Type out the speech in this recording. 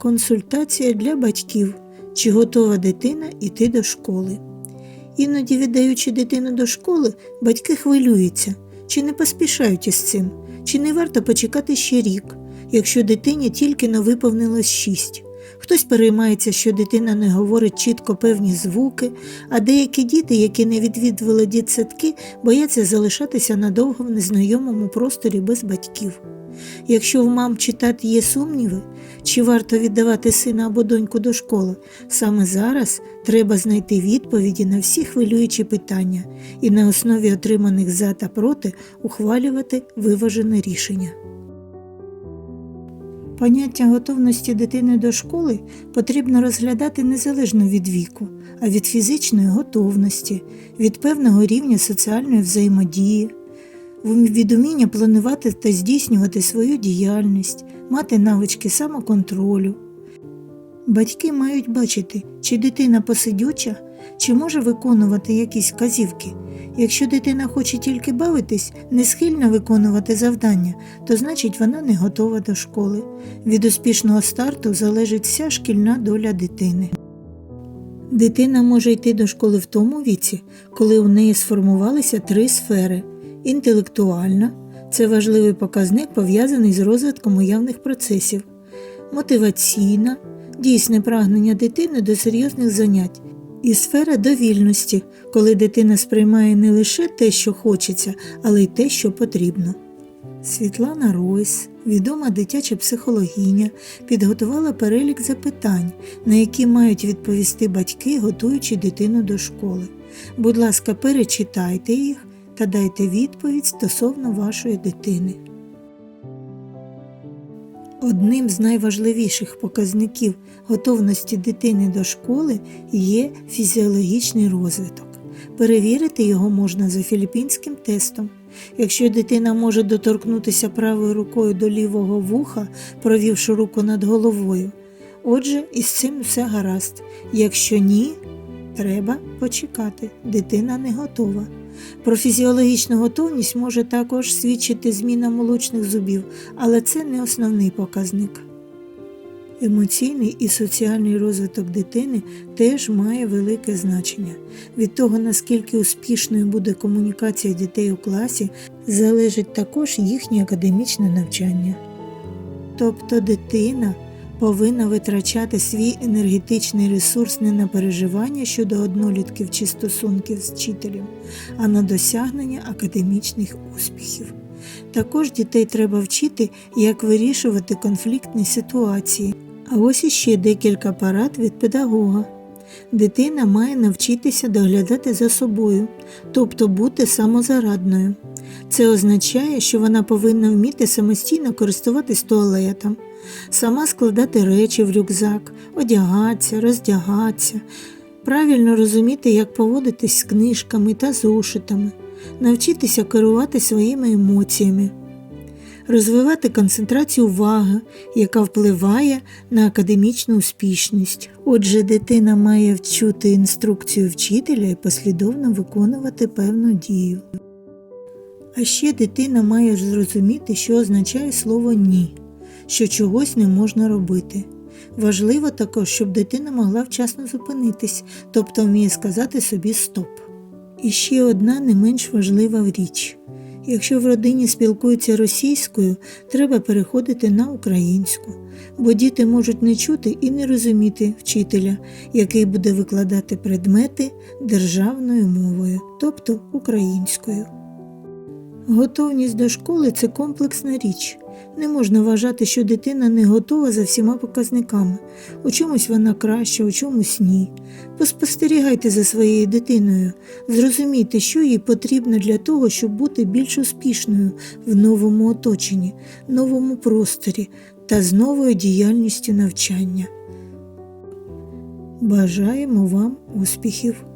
Консультація для батьків. Чи готова дитина йти до школи? Іноді, віддаючи дитину до школи, батьки хвилюються, чи не поспішають із цим, чи не варто почекати ще рік, якщо дитині тільки не виповнилось шість. Хтось переймається, що дитина не говорить чітко певні звуки, а деякі діти, які не відвідували дітсадки, бояться залишатися надовго в незнайомому просторі без батьків. Якщо в мам чи тат є сумніви, чи варто віддавати сина або доньку до школи, саме зараз треба знайти відповіді на всі хвилюючі питання і на основі отриманих за та проти ухвалювати виважене рішення. Поняття готовності дитини до школи потрібно розглядати незалежно від віку, а від фізичної готовності, від певного рівня соціальної взаємодії, від уміння планувати та здійснювати свою діяльність, мати навички самоконтролю. Батьки мають бачити, чи дитина посидюча, чи може виконувати якісь казівки. Якщо дитина хоче тільки бавитись, не схильна виконувати завдання, то значить вона не готова до школи. Від успішного старту залежить вся шкільна доля дитини. Дитина може йти до школи в тому віці, коли у неї сформувалися три сфери: інтелектуальна це важливий показник, пов'язаний з розвитком уявних процесів, мотиваційна дійсне прагнення дитини до серйозних занять, і сфера довільності, коли дитина сприймає не лише те, що хочеться, але й те, що потрібно. Світлана Ройс, відома дитяча психологиня, підготувала перелік запитань, на які мають відповісти батьки, готуючи дитину до школи. Будь ласка, перечитайте їх та дайте відповідь стосовно вашої дитини. Одним з найважливіших показників готовності дитини до школи є фізіологічний розвиток. Перевірити його можна за філіппінським тестом. Якщо дитина може доторкнутися правою рукою до лівого вуха, провівши руку над головою, отже, із цим все гаразд. Якщо ні, треба почекати, дитина не готова. Про фізіологічну готовність може також свідчити зміна молочних зубів, але це не основний показник. Емоційний і соціальний розвиток дитини теж має велике значення. Від того, наскільки успішною буде комунікація дітей у класі, залежить також їхнє академічне навчання. Тобто дитина повинна витрачати свій енергетичний ресурс не на переживання щодо однолітків чи стосунків з вчителем, а на досягнення академічних успіхів. Також дітей треба вчити, як вирішувати конфліктні ситуації. А ось іще декілька парад від педагога. Дитина має навчитися доглядати за собою, тобто бути самозарадною. Це означає, що вона повинна вміти самостійно користуватись туалетом, сама складати речі в рюкзак, одягатися, роздягатися, правильно розуміти, як поводитись з книжками та зошитами, навчитися керувати своїми емоціями, розвивати концентрацію уваги, яка впливає на академічну успішність. Отже, дитина має вчути інструкцію вчителя і послідовно виконувати певну дію. А ще дитина має зрозуміти, що означає слово ні, що чогось не можна робити. Важливо також, щоб дитина могла вчасно зупинитись, тобто вміє сказати собі стоп. І ще одна не менш важлива річ. Якщо в родині спілкуються російською, треба переходити на українську, бо діти можуть не чути і не розуміти вчителя, який буде викладати предмети державною мовою, тобто українською. Готовність до школи це комплексна річ. Не можна вважати, що дитина не готова за всіма показниками. У чомусь вона краща, у чомусь ні. Поспостерігайте за своєю дитиною, зрозумійте, що їй потрібно для того, щоб бути більш успішною в новому оточенні, новому просторі та з новою діяльністю навчання. Бажаємо вам успіхів!